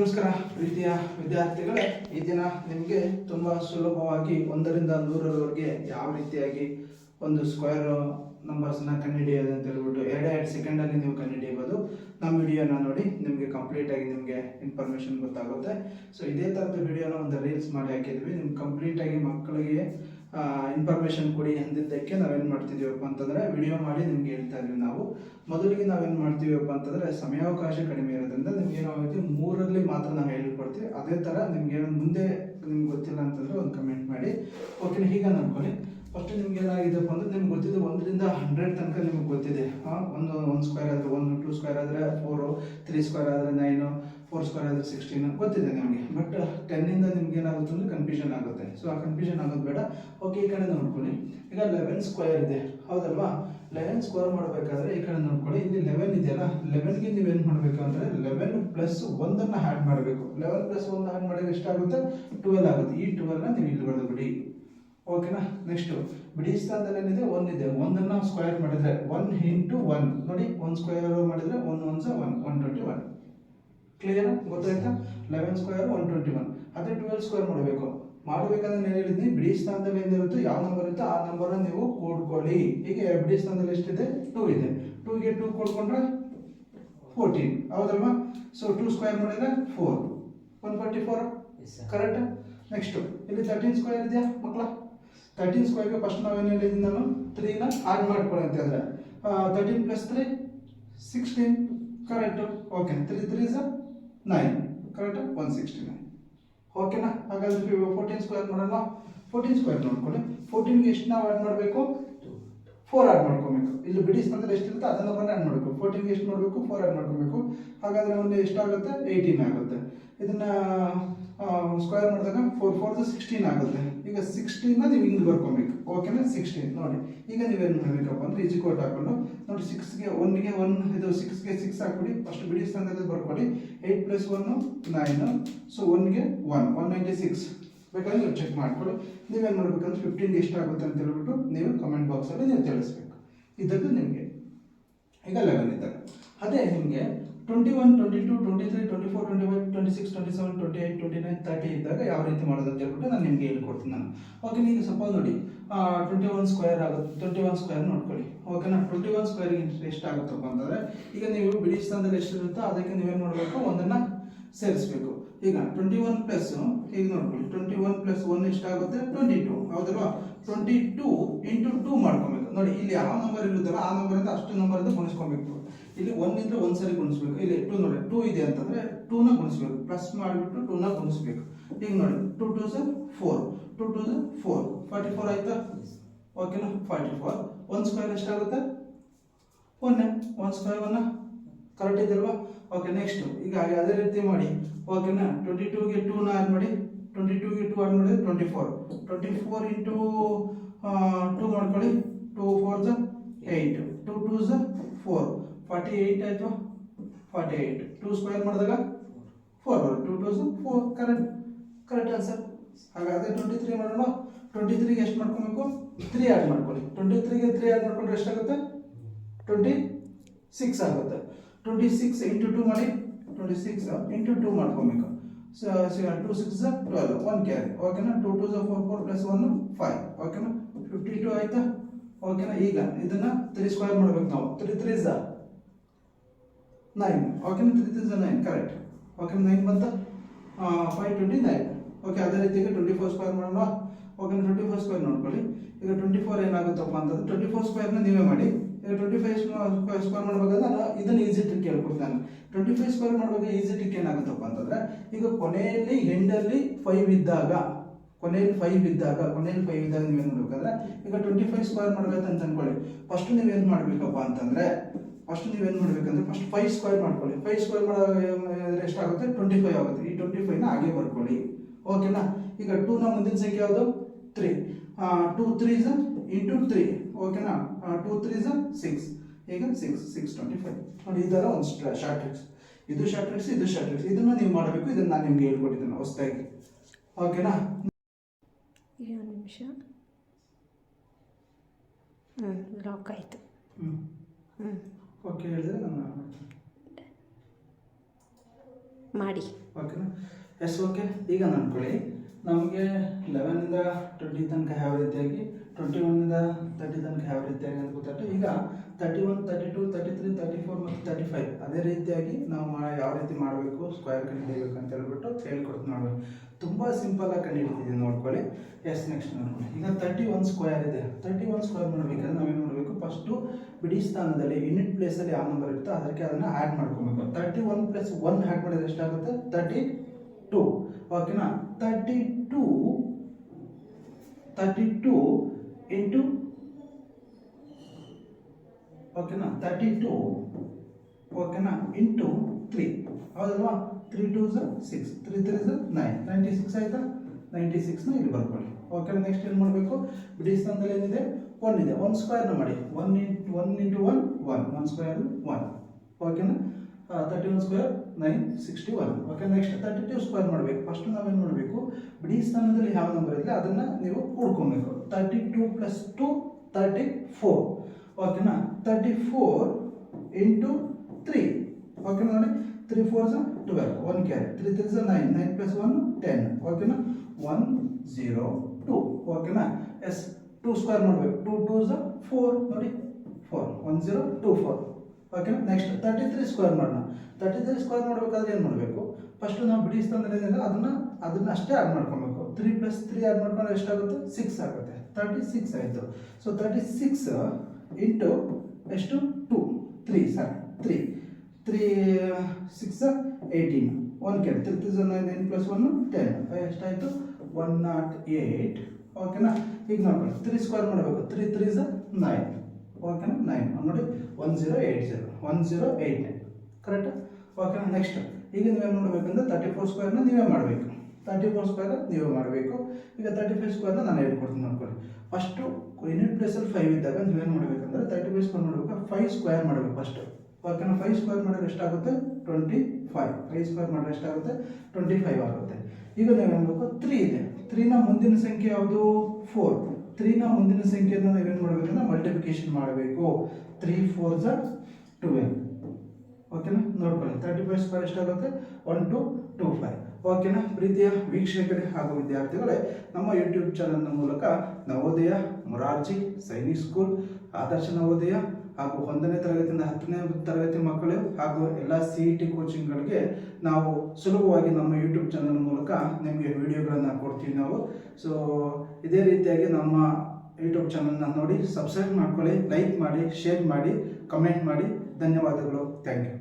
ನಮಸ್ಕಾರ, ಪ್ರೀತಿಯ ವಿದ್ಯಾರ್ಥಿಗಳೇ. ಈ ದಿನ ನಿಮಗೆ ತುಂಬ ಸುಲಭವಾಗಿ ಒಂದರಿಂದ ನೂರರವರೆಗೆ ಯಾವ ರೀತಿಯಾಗಿ ಒಂದು ಸ್ಕ್ವೇರ್ ನಂಬರ್ಸ್ನ ಕಂಡುಹಿಡಿಯೋದು ಅಂತ ಹೇಳ್ಬಿಟ್ಟು ಎರಡೇ ಎರಡು ಸೆಕೆಂಡಲ್ಲಿ ನೀವು ಕಂಡುಹಿಡಿಯಬಹುದು. ನಮ್ಮ ವಿಡಿಯೋನ ನೋಡಿ, ನಿಮಗೆ ಕಂಪ್ಲೀಟಾಗಿ ನಿಮಗೆ ಇನ್ಫಾರ್ಮೇಷನ್ ಗೊತ್ತಾಗುತ್ತೆ. ಸೊ ಇದೇ ಥರದ ವಿಡಿಯೋನ ಒಂದು ರೀಲ್ಸ್ ಮಾಡಿ ಹಾಕಿದ್ವಿ. ನಿಮ್ಗೆ ಕಂಪ್ಲೀಟಾಗಿ ಮಕ್ಕಳಿಗೆ ಇನ್ಫಾರ್ಮೇಷನ್ ಕೊಡಿ ಅಂದಿದ್ದಕ್ಕೆ ನಾವೇನು ಮಾಡ್ತಿದ್ದೀವಪ್ಪ ಅಂತಂದರೆ ವಿಡಿಯೋ ಮಾಡಿ ನಿಮ್ಗೆ ಹೇಳ್ತಾ ಇದ್ದೀವಿ ನಾವು. ಮೊದಲಿಗೆ ನಾವೇನು ಮಾಡ್ತೀವಪ್ಪ ಅಂತಂದರೆ ಸಮಯಾವಕಾಶ ಕಡಿಮೆ ಇರೋದ್ರಿಂದ ನಿಮ್ಗೆ ಏನಾಗುತ್ತೆ ಮೂರಲ್ಲಿ ಮಾತ್ರ ನಾವು ಹೇಳ್ಕೊಡ್ತೀವಿ. ಅದೇ ಥರ ನಿಮ್ಗೆ ಮುಂದೆ ನಿಮ್ಗೆ ಗೊತ್ತಿಲ್ಲ ಅಂತಂದರೆ ಒಂದು ಕಮೆಂಟ್ ಮಾಡಿ. ಓಕೆ ಹೀಗೆ ನೋಡ್ಕೊಳ್ಳಿ ಫಸ್ಟ್ ನಿಮ್ಗೆ ಏನಾಗಿದೆಪ್ಪ ಅಂದ್ರೆ ನಿಮ್ಗೆ ಗೊತ್ತಿದೆ ಒಂದರಿಂದ ಹಂಡ್ರೆಡ್ ತನಕ ನಿಮ್ಗೆ ಗೊತ್ತಿದೆ. ಒಂದು ಒಂದು ಸ್ಕ್ವೇರ್ ಆದರೆ ಒಂದು ಟೂ ಸ್ಕ್ವೇರ್ ಆದರೆ ಫೋರು ತ್ರೀ ಸ್ಕ್ವೇರ್ ಆದರೆ ನೈನು ಫೋರ್ ಸ್ಕ್ವೇರ್ ಆದರೆ ಸಿಕ್ಸ್ಟೀನ್ ಗೊತ್ತಿದೆ ನಿಮಗೆ. ಬಟ್ ಟೆನ್ನಿಂದ ನಿಮ್ಗೆ ಏನಾಗುತ್ತೆ ಅಂದ್ರೆ ಕನ್ಫ್ಯೂಷನ್ ಆಗುತ್ತೆ. ಸೊ ಆ ಕನ್ಫ್ಯೂಷನ್ ಆಗೋದು ಬೇಡ. ಓಕೆ ಈ ಕಡೆ ನೋಡ್ಕೊಳ್ಳಿ. ಈಗ ಲೆವೆನ್ ಸ್ಕ್ವೇರ್ ಇದೆ. ಹೌದಲ್ವಾ? ಲೆವೆನ್ ಸ್ಕ್ವೇರ್ ಮಾಡಬೇಕಾದ್ರೆ ಈ ಕಡೆ ನೋಡ್ಕೊಳ್ಳಿ. ಇಲ್ಲಿ ಲೆವೆನ್ ಇದೆಯಲ್ಲ? ಲೆವೆನ್ಗೆ ನೀವೇನು ಮಾಡಬೇಕು ಅಂದರೆ ಲೆವೆನ್ ಪ್ಲಸ್ ಒಂದನ್ನು ಆ್ಯಡ್ ಮಾಡಬೇಕು. ಲೆವೆನ್ ಪ್ಲಸ್ ಒಂದು ಆ್ಯಡ್ ಮಾಡಿದ್ರೆ ಎಷ್ಟಾಗುತ್ತೆ? ಟ್ವೆಲ್ ಆಗುತ್ತೆ. ಈ ಟ್ವೆಲ್ನ ನೀವು ಇಲ್ಲಿ ಬರೆದು ಬಿಡಿ ಓಕೆನಾ ನೆಕ್ಸ್ಟ್ ಬಿಡಿ ಸ್ಥಾನದಲ್ಲಿ ಏನಿದೆ? ಇದೆ. ಒಂದನ್ನ ಸ್ಕ್ವೇರ್ ಮಾಡಿದ್ರೆ ಒನ್ ಇಂಟು ಒನ್ ನೋಡಿ ಒನ್ ಸ್ಕ್ವೇರ್ ಮಾಡಿದ್ರೆ one one one one twenty one clear ಗೊತ್ತಾಯ್ತಾ? Eleven square one twenty one ಅದೇ ಟ್ವೆಲ್ ಸ್ಕ್ವೇರ್ ಮಾಡಬೇಕು ಮಾಡಬೇಕಂದ್ರೆ ನಾನು ಹೇಳಿದ್ನಿ ಬಿಡಿ ಸ್ಥಾನದಲ್ಲಿ ಏನಿರುತ್ತೆ ಯಾವ ನಂಬರ್ ಇರುತ್ತೋ ಆ ನಂಬರ್ ನೀವು ಕೂಡ್ಕೊಳ್ಳಿ ಹೀಗೆ ಬಿಡಿ ಸ್ಥಾನದಲ್ಲಿ ಎಷ್ಟಿದೆ? ಟೂ ಇದೆ. ಟೂಗೆ ಟೂ ಕೂಡ್ಕೊಂಡ್ರೆ ಫೋರ್ಟೀನ್ ಹೌದಲ್ವಾ? ಸೊ ಟೂ ಸ್ಕ್ವೇರ್ ಮಾಡಿದ್ರೆ four one forty four correct next ಇಲ್ಲಿ ತರ್ಟೀನ್ ಸ್ಕ್ವೇರ್ ಇದೆಯಾ ಮಕ್ಕಳ ತರ್ಟೀನ್ ಸ್ಕ್ವೇರ್ಗೆ ಫಸ್ಟ್ ನಾವೇನು ಹೇಳಿದ್ದೀನಿ ನಾನು? ತ್ರೀನ ಆಡ್ ಮಾಡ್ಕೊಳ್ಳಿ ಅಂತ ಹೇಳಿದ್ರೆ. Thirteen plus three sixteen correct okay three three ಸ nine correct one sixty nine ಓಕೆನಾ ಹಾಗಾದ್ರೆ ಫೋರ್ಟೀನ್ ಸ್ಕ್ವೇರ್ ಮಾಡೋಣ ಫೋರ್ಟೀನ್ ಸ್ಕ್ವೇರ್ ನೋಡ್ಕೊಳ್ಳಿ. ಫೋರ್ಟೀನ್ಗೆ ಎಷ್ಟು ನಾವು ಆ್ಯಡ್ ಮಾಡಬೇಕು? ಫೋರ್ ಆ್ಯಡ್ ಮಾಡ್ಕೊಬೇಕು. ಇಲ್ಲಿ ಬಿಡಿಸ್ ಅಂದರೆ ಎಷ್ಟಿರುತ್ತೆ, ಅದನ್ನು ಬಂದು ಆ್ಯಡ್ ಮಾಡಬೇಕು. ಫೋರ್ಟೀನ್ಗೆ ಎಷ್ಟು ನೋಡಬೇಕು? ಫೋರ್ ಆ್ಯಡ್ ಮಾಡ್ಕೊಬೇಕು. ಹಾಗಾದರೆ ಒಂದು ಎಷ್ಟಾಗುತ್ತೆ? ಏಯ್ಟೀನ್ ಆಗುತ್ತೆ. ಇದನ್ನ ಸ್ಕ್ವೇರ್ ಮಾಡಿದಾಗ ಫೋರ್ ಫೋರ್ ಸಿಕ್ಸ್ಟೀನ್ ಆಗುತ್ತೆ. ಈಗ ಸಿಕ್ಸ್ಟೀನ್ನ ನೀವು ಹಿಂಗೆ ಬರ್ಕೊಬೇಕು. ಓಕೆನಾ ಸಿಕ್ಸ್ಟೀನ್ ನೋಡಿ, ಈಗ ನೀವೇನು ಮಾಡಬೇಕಪ್ಪ ಅಂದ್ರೆ ಈಜಿ ಕೋಟ್ ಹಾಕೊಂಡು ನೋಡಿ ಸಿಕ್ಸ್ಗೆ ಒನ್ಗೆ ಒನ್ ಇದು ಸಿಕ್ಸ್ಗೆ ಸಿಕ್ಸ್ ಹಾಕ್ಬಿಡಿ. ಫಸ್ಟ್ ಬಿಡಿ ಸ್ಥಾನದಲ್ಲಿ ಬರ್ಕೊಡಿ. Eight plus one nine so ಒನ್ಗೆ one one ninety six ಬೇಕಾದ್ರೆ ನೀವು ಚೆಕ್ ಮಾಡ್ಕೊಳ್ಳಿ. ನೀವೇನು ಮಾಡ್ಬೇಕಂದ್ರೆ ಫಿಫ್ಟೀನ್ಗೆ ಎಷ್ಟಾಗುತ್ತೆ ಅಂತ ಹೇಳ್ಬಿಟ್ಟು ನೀವು ಕಮೆಂಟ್ ಬಾಕ್ಸಲ್ಲಿ ನೀವು ತಿಳಿಸ್ಬೇಕು. ಇದ್ದದ್ದು ನಿಮಗೆ ಈಗ ಲೆವೆನ್ ಅದೇ ನಿಮಗೆ twenty one twenty two twenty three twenty four twenty five twenty six twenty seven twenty eight twenty nine thirty ಇದ್ದಾಗ ಯಾವ ರೀತಿ ಮಾಡೋದು ಅಂತ ಹೇಳ್ಬಿಟ್ಟು ನಾನು ನಿಮಗೆ ಹೇಳ್ಕೊಡ್ತೀನಿ ನಾನು. ಓಕೆ ನೀವು ಸಪೋಸ್ ನೋಡಿ. ಟ್ವೆಂಟಿ ಒನ್ ಸ್ಕ್ವೇರ್ ಆಗುತ್ತೆ. ಟ್ವೆಂಟಿ ಒನ್ ಸ್ಕ್ವೇರ್ ನೋಡ್ಕೊಳ್ಳಿ ಓಕೆನಾ ಟ್ವೆಂಟಿ ಒನ್ ಸ್ಕ್ವೇರ್ ಎಷ್ಟು ಆಗುತ್ತಪ್ಪ ಅಂತಂದರೆ, ಈಗ ನೀವು ಬಿಡಿ ಸ್ಥಾನದಲ್ಲಿ ಎಷ್ಟಿರುತ್ತೋ ಅದಕ್ಕೆ ನೀವೇನು ಮಾಡಬೇಕು? ಒಂದನ್ನು ಸೇರಿಸ್ಬೇಕು. ಈಗ ಟ್ವೆಂಟಿ ಒನ್ ಪ್ಲಸ್ ಈಗ ನೋಡ್ಕೊಳ್ಳಿ. ಟ್ವೆಂಟಿ ಒನ್ ಪ್ಲಸ್ ಒನ್ ಎಷ್ಟಾಗುತ್ತೆ? ಟ್ವೆಂಟಿ ಟು ಹೌದಲ್ವಾ? ಟ್ವೆಂಟಿ ಟೂ ಇಂಟು ಟೂ ಮಾಡ್ಕೊಬೇಕು. ನೋಡಿ, ಇಲ್ಲಿ ಯಾವ ನಂಬರ್ ಇರುತ್ತಲ್ಲ, ಆ ನಂಬರಿಂದ ಅಷ್ಟು ನಂಬರ್ ನಂಬರಿಂದ ಗುಣಿಸ್ಕೊಬೇಕು. ಇಲ್ಲಿ ಒನ್ ಇದ್ರೆ ಒಂದ್ ಸರಿ ಗುಣಿಸ್ಬೇಕು. ಇಲ್ಲಿ ಟೂ ನೋಡಿ ಟೂ ಇದೆ ಅಂತಂದ್ರೆ ಟೂನ ಗುಣಿಸ್ಬೇಕು. ಪ್ಲಸ್ ಮಾಡಿಬಿಟ್ಟು ಟೂನ ಗುಣಿಸ್ಬೇಕು. ಈಗ ನೋಡಿ two two sir four two two sir four forty four ಆಯ್ತಾ? ಓಕೆನಾ ಫಾರ್ಟಿ ಫೋರ್ ಒನ್ ಸ್ಕ್ವೇರ್ ಎಷ್ಟಾಗುತ್ತೆ? ಒನ್ನೆ ಒನ್ ಸ್ಕ್ವೇರ್ ಒನ್ನ ಕರೆಕ್ಟ್ ಇದಲ್ವಾ? ಓಕೆ ನೆಕ್ಸ್ಟ್ ಈಗ ಹಾಗೆ ಅದೇ ರೀತಿ ಮಾಡಿ. ಓಕೆನಾ ಟ್ವೆಂಟಿ ಟೂಗೆ ಟೂನ ಆ್ಯಡ್ ಮಾಡಿ. ಟ್ವೆಂಟಿ ಟೂಗೆ ಟೂ ಆ್ಯಡ್ ಮಾಡಿದ್ರೆ twenty four twenty four into two ಮಾಡ್ಕೊಳ್ಳಿ. Two four are eight two two are four forty eight ಆಯಿತು? ಫಾರ್ಟಿ ಏಯ್ಟ್ ಟೂ ಸ್ಕ್ವೇರ್ ಮಾಡಿದಾಗ ಫೋರ್ ಟೂ ಟೂ ಸ ಫೋರ್ ಕರೆಕ್ಟ್ ಕರೆಕ್ಟ್ ಆನ್ಸರ್ ಹಾಗಾದರೆ twenty three ಮಾಡೋಣ. Twenty ತ್ರೀಗೆ ಎಷ್ಟು ಮಾಡ್ಕೊಬೇಕು? ತ್ರೀ ಆ್ಯಡ್ ಮಾಡ್ಕೊಳ್ಳಿ. ಟ್ವೆಂಟಿ ತ್ರೀಗೆ ತ್ರೀ ಆ್ಯಡ್ ಮಾಡ್ಕೊಂಡ್ರೆ ಎಷ್ಟಾಗುತ್ತೆ? ಟ್ವೆಂಟಿ ಸಿಕ್ಸ್ ಆಗುತ್ತೆ. ಟ್ವೆಂಟಿ ಸಿಕ್ಸ್ ಇಂಟು ಟೂ ಮಾಡಿ ಟ್ವೆಂಟಿ ಸಿಕ್ಸ್ ಇಂಟು ಟೂ ಮಾಡ್ಕೊಬೇಕು. Two six twelve one carry ಓಕೆನಾ two two four four plus one five ಓಕೆನಾ ಫಿಫ್ಟಿ ಟೂ ಆಯ್ತಾ? ಓಕೆನಾ ಈಗ ಇದನ್ನ ತ್ರೀ ಸ್ಕ್ವೇರ್ ಮಾಡ್ಬೇಕು ನಾವು. ತ್ರೀ ತ್ರೀ ಝ ನೈನ್ ಓಕೆನಾ three three are nine correct ಓಕೆನಾ ನೈನ್ ಬಂತ? ಫೈವ್ ಟ್ವೆಂಟಿ ನೈನ್ ಓಕೆ ಅದೇ ರೀತಿಗೆ ಟ್ವೆಂಟಿ ಫೋರ್ ಸ್ಕ್ವೇರ್ ಮಾಡೋಣ. ಓಕೆನಾ ಟ್ವೆಂಟಿ ಫೋರ್ ಸ್ಕ್ವೇರ್ ನೋಡ್ಕೊಳ್ಳಿ. ಈಗ ಟ್ವೆಂಟಿ ಫೋರ್ ಏನಾಗುತ್ತಪ್ಪ ಅಂತಂದ್ರೆ ಟ್ವೆಂಟಿ ಫೋರ್ ಸ್ಕ್ವೇರ್ನ ನೀವೇ ಮಾಡಿ. ಈಗ ಟ್ವೆಂಟಿ ಫೈವ್ ಸ್ಕ್ವೇರ್ ಮಾಡಬೇಕಾದ್ರೆ ನಾನು ಇದನ್ನು ಈಸಿ ಟ್ರಿಕ್ ಹೇಳ್ಕೊಡ್ತೀನಿ ನಾನು. ಟ್ವೆಂಟಿ ಫೈವ್ ಸ್ಕ್ವೇರ್ ಮಾಡುವಾಗ ಈಸಿ ಟ್ರಿಕ್ ಏನಾಗುತ್ತಪ್ಪ ಅಂತಂದ್ರೆ, ಈಗ ಕೊನೆಯಲ್ಲಿ ಎಂಡಲ್ಲಿ ಫೈವ್ ಇದ್ದಾಗ, ಕೊನೆಯಲ್ಲಿ ಫೈವ್ ಇದ್ದಾಗ, ಕೊನೆಯಲ್ಲಿ ಫೈವ್ ಇದ್ದಾಗ ನೀವೇನು ಮಾಡಬೇಕಾದ್ರೆ, ಈಗ ಟ್ವೆಂಟಿ ಫೈವ್ ಸ್ಕ್ವೇರ್ ಅಂತ ಅನ್ಕೊಳ್ಳಿ. ಫಸ್ಟ್ ನೀವೇನು ಮಾಡಬೇಕಪ್ಪ ಅಂತಂದ್ರೆ ಫಸ್ಟ್ ನೀವೇನು ಮಾಡಬೇಕಂದ್ರೆ ಫಸ್ಟ್ ಫೈವ್ ಸ್ಕ್ವೇರ್ ಮಾಡ್ಕೊಳ್ಳಿ. ಫೈವ್ ಸ್ಕ್ವೇರ್ ಮಾಡಿದ್ರೆ ಎಷ್ಟಾಗುತ್ತೆ? ಟ್ವೆಂಟಿ ಫೈವ್ ಆಗುತ್ತೆ. ಈ ಟ್ವೆಂಟಿ ಫೈವ್ನ ಹಾಗೆ ಬರ್ಕೊಳ್ಳಿ. ಓಕೆನಾ ಈಗ ಟೂನ ಮುಂದಿನ ಸಂಖ್ಯೆ ಯಾವುದು? Three two threes into three ಓಕೆನಾ ಟೂ ತ್ರೀಸ್ ಸಿಕ್ಸ್ ಈಗ ಸಿಕ್ಸ್ ಸಿಕ್ಸ್ ಟ್ವೆಂಟಿ ಫೈವ್ ನೋಡಿ ಈ ಥರ ಒಂದು ಶಾರ್ಟ್ ಟ್ರಿಕ್ಸ್ ಇದು ಶಾರ್ಟ್ ಟ್ರಿಕ್ಸ್ ಇದು ಶಾರ್ಟ್ ಟ್ರಿಕ್ಸ್ ಇದನ್ನು ನೀವು ಮಾಡಬೇಕು ಇದನ್ನು ನಾನು ನಿಮಗೆ ಹೇಳ್ಕೊಟ್ಟಿದ್ದೇನೆ ಹೊಸದಾಗಿ. ಓಕೆನಾ ಒಂದು ನಿಮಿಷ. ಹ್ಞೂ ಲಾಕ್ ಆಯಿತು. ಹ್ಞೂ ಹ್ಞೂ ಓಕೆ ಹೇಳಿದ್ರೆ ನಾನು ಮಾಡಿ. ಓಕೆನಾ ಎಸ್ ಓಕೆ ಈಗ ನನ್ಕೊಳ್ಳಿ ನಮಗೆ ಲೆವೆನಿಂದ ಟ್ವೆಂಟಿ ತನಕ ಯಾವ ರೀತಿಯಾಗಿ ಟ್ವೆಂಟಿ ಒನ್ನಿಂದ ತರ್ಟಿ ತನಕ ಯಾವ ರೀತಿಯಾಗಿ ಅಂತ ಗೊತ್ತಾಯ್ತು. ಈಗ thirty one thirty two thirty three thirty four ಮತ್ತು ತರ್ಟಿ ಫೈವ್ ಅದೇ ರೀತಿಯಾಗಿ ನಾವು ಯಾವ ರೀತಿ ಮಾಡಬೇಕು ಸ್ಕ್ವೇರ್ ಕಂಡುಹಿಡಿಯಬೇಕು ಅಂತ ಹೇಳ್ಬಿಟ್ಟು ಹೇಳ್ಕೊಡ್ತು ನೋಡ್ಬೇಕು ತುಂಬ ಸಿಂಪಲ್ ಆಗಿ ಕಂಡುಹಿಡಿತಿದ್ದೀನಿ ನೋಡ್ಕೊಳ್ಳಿ. ಎಸ್ ನೆಕ್ಸ್ಟ್ ನೋಡ್ಕೊಳ್ಳಿ. ಈಗ ತರ್ಟಿ ಒನ್ ಸ್ಕ್ವೇರ್ ಇದೆ. ತರ್ಟಿ ಒನ್ ಸ್ಕ್ವೇರ್ ಮಾಡಬೇಕಾದ್ರೆ ನಾವೇನು ಮಾಡಬೇಕು? ಫಸ್ಟು ಬಿಡಿ ಸ್ಥಾನದಲ್ಲಿ ಯೂನಿಟ್ ಪ್ಲೇಸಲ್ಲಿ ಯಾವ ನಂಬರ್ ಇರುತ್ತೋ ಅದಕ್ಕೆ ಅದನ್ನು ಆ್ಯಡ್ ಮಾಡ್ಕೊಬೇಕು. Thirty one plus one add ಮಾಡಿದ್ರೆ ಎಷ್ಟಾಗುತ್ತೆ? ತರ್ಟಿ ಟು ಓಕೆನಾ thirty two thirty two into ಓಕೆನಾ ತರ್ಟಿ ಟು ಓಕೆನಾ ಇಂಟು ತ್ರೀ ಹೌದಲ್ವಾ? Three two are six three three are nine ninety six ಆಯಿತಾ? ನೈಂಟಿ ಸಿಕ್ಸ್ನ ಇಲ್ಲಿ ಬರ್ಕೊಳ್ಳಿ. ಓಕೆನಾ ನೆಕ್ಸ್ಟ್ ಏನು ಮಾಡಬೇಕು? ಬಿಡಿ ಸ್ಥಾನದಲ್ಲಿ ಏನಿದೆ? ಒನ್ ಇದೆ. ಒನ್ ಸ್ಕ್ವೇರ್ನ ಮಾಡಿ. One into one into one one one square one ಓಕೆನಾ thirty one square nine sixty one okay next thirty two square ಮಾಡಬೇಕು. ಫಸ್ಟ್ ನಾವೇನು ಮಾಡಬೇಕು? ಬಿಡಿ ಸ್ಥಾನದಲ್ಲಿ ಯಾವ ನಂಬರ್ ಇದೆ ಅದನ್ನು ನೀವು ಹುಡ್ಕೊಬೇಕು. Thirty two plus two thirty four ಓಕೆನಾ ತರ್ಟಿ ಫೋರ್ ಇಂಟು ತ್ರೀ ಓಕೆನಾ ನೋಡಿ three four are twelve one carry three three are nine nine plus one ten ಓಕೆನಾ ಒನ್ ಝೀರೋ ಟು ಓಕೆನಾ ಎಸ್ ಟೂ ಸ್ಕ್ವೇರ್ ಮಾಡಬೇಕು two two ಝ four ನೋಡಿ four one zero two four ಓಕೆನಾ next thirty three square ಮಾಡೋಣ thirty three square ಮಾಡಬೇಕಾದ್ರೆ ಏನು ಮಾಡಬೇಕು? First ನಾವು ಬಿಡಿ ಸ್ಥಾನದಲ್ಲಿ ಏನಿದೆ ಅದನ್ನ ಅದನ್ನಷ್ಟೇ ಆ್ಯಡ್ ಮಾಡ್ಕೊಬೇಕು. ತ್ರೀ ಪ್ಲಸ್ ತ್ರೀ ಆ್ಯಡ್ ಮಾಡ್ಕೊಂಡ್ರೆ ಎಷ್ಟಾಗುತ್ತೆ? ಸಿಕ್ಸ್ ಆಗುತ್ತೆ. ತರ್ಟಿ ಸಿಕ್ಸ್ ಆಯಿತು ಸೊ ತರ್ಟಿ ಸಿಕ್ಸ್ ಇಂಟು ಎಷ್ಟು two three are three three six eighteen one K three three nine plus one ten ಎಷ್ಟಾಯಿತು? ಒನ್ ನಾಟ್ ಏಯ್ಟ್ ಓಕೆನಾ ಈಗ ನೋಡ್ಕೊಳ್ಳಿ. ತ್ರೀ ಸ್ಕ್ವೇರ್ ಮಾಡಬೇಕು. ತ್ರೀ ತ್ರೀ ಝ ನೈನ್ ಓಕೆನಾ ನೈನ್ ನೋಡಿ one zero eight zero one zero eight nine correct ಓಕೆನಾ next ಈಗ ನೀವೇನು ಮಾಡಬೇಕಂದ್ರೆ ತರ್ಟಿ ಫೋರ್ ಸ್ಕ್ವೇರ್ನ ನೀವೇ ಮಾಡಬೇಕು. ತರ್ಟಿ ಫೋರ್ ಸ್ಕ್ವೇರ್ ನೀವು ಮಾಡಬೇಕು. ಈಗ ತರ್ಟಿ ಫೈವ್ ಸ್ಕ್ವೇರ್ನ ನಾನು ಹೇಳ್ಕೊಡ್ತೀನಿ ನೋಡ್ಕೊಳ್ಳಿ. ಫಸ್ಟು ಯೂನಿಟ್ ಪ್ಲೇಸಲ್ಲಿ ಫೈವ್ ಇದ್ದಾಗ ನೀವೇನು ಮಾಡಬೇಕಂದ್ರೆ ತರ್ಟಿ ಫೈವ್ ಸ್ಕ್ವೇರ್ ಮಾಡಬೇಕು ಫೈವ್ ಸ್ಕ್ವೇರ್ ಮಾಡಬೇಕು ಫಸ್ಟ್ ಓಕೆನಾ ಫೈವ್ ಸ್ಕ್ವೇರ್ ಮಾಡಿದ್ರೆ ಎಷ್ಟಾಗುತ್ತೆ? ಟ್ವೆಂಟಿ ಫೈವ್ ಫೈವ್ ಸ್ಕ್ವೇರ್ ಮಾಡಿದ್ರೆ ಎಷ್ಟಾಗುತ್ತೆ? ಟ್ವೆಂಟಿ ಫೈವ್ ಆಗುತ್ತೆ. ಈಗ ನೀವು ಮಾಡಬೇಕು? ತ್ರೀ ಇದೆ. ತ್ರೀನ ಮುಂದಿನ ಸಂಖ್ಯೆ ಯಾವುದು? ಫೋರ್ ತ್ರೀನ ಮುಂದಿನ ಸಂಖ್ಯೆಯನ್ನು ನಾವೇನು ಮಾಡಬೇಕಂದ್ರೆ ಮಲ್ಟಿಪ್ಲಿಕೇಶನ್ ಮಾಡಬೇಕು. ತ್ರೀ ಫೋರ್ ಝ ಟ್ವೆಲ್ ಓಕೆನಾ ನೋಡ್ಕೊಳ್ಳಿ. ತರ್ಟಿ ಫೈವ್ ಸ್ಕ್ವೇರ್ ಎಷ್ಟಾಗುತ್ತೆ? ಒನ್ ಟು ಟೂ ಫೈವ್ ಓಕೆನಾ? ಪ್ರೀತಿಯ ವೀಕ್ಷಕರೇ ಹಾಗೂ ವಿದ್ಯಾರ್ಥಿಗಳೇ, ನಮ್ಮ ಯೂಟ್ಯೂಬ್ ಚಾನಲ್ನ ಮೂಲಕ ನವೋದಯ ಮೊರಾರ್ಜಿ ಸೈನಿಕ್ ಸ್ಕೂಲ್, ಆದರ್ಶ ನವೋದಯ ಹಾಗೂ ಒಂದನೇ ತರಗತಿಯಿಂದ ಹತ್ತನೇ ತರಗತಿ ಮಕ್ಕಳು ಹಾಗೂ ಎಲ್ಲ ಸಿ ಇ ಟಿ ಕೋಚಿಂಗ್ಗಳಿಗೆ ನಾವು ಸುಲಭವಾಗಿ ನಮ್ಮ ಯೂಟ್ಯೂಬ್ ಚಾನಲ್ ಮೂಲಕ ನಿಮಗೆ ವಿಡಿಯೋಗಳನ್ನು ಕೊಡ್ತೀವಿ ನಾವು. ಸೊ ಇದೇ ರೀತಿಯಾಗಿ ನಮ್ಮ ಯೂಟ್ಯೂಬ್ ಚಾನಲ್ನ ನೋಡಿ ಸಬ್ಸ್ಕ್ರೈಬ್ ಮಾಡ್ಕೊಳ್ಳಿ ಲೈಕ್ ಮಾಡಿ ಶೇರ್ ಮಾಡಿ ಕಮೆಂಟ್ ಮಾಡಿ. ಧನ್ಯವಾದಗಳು. Thank you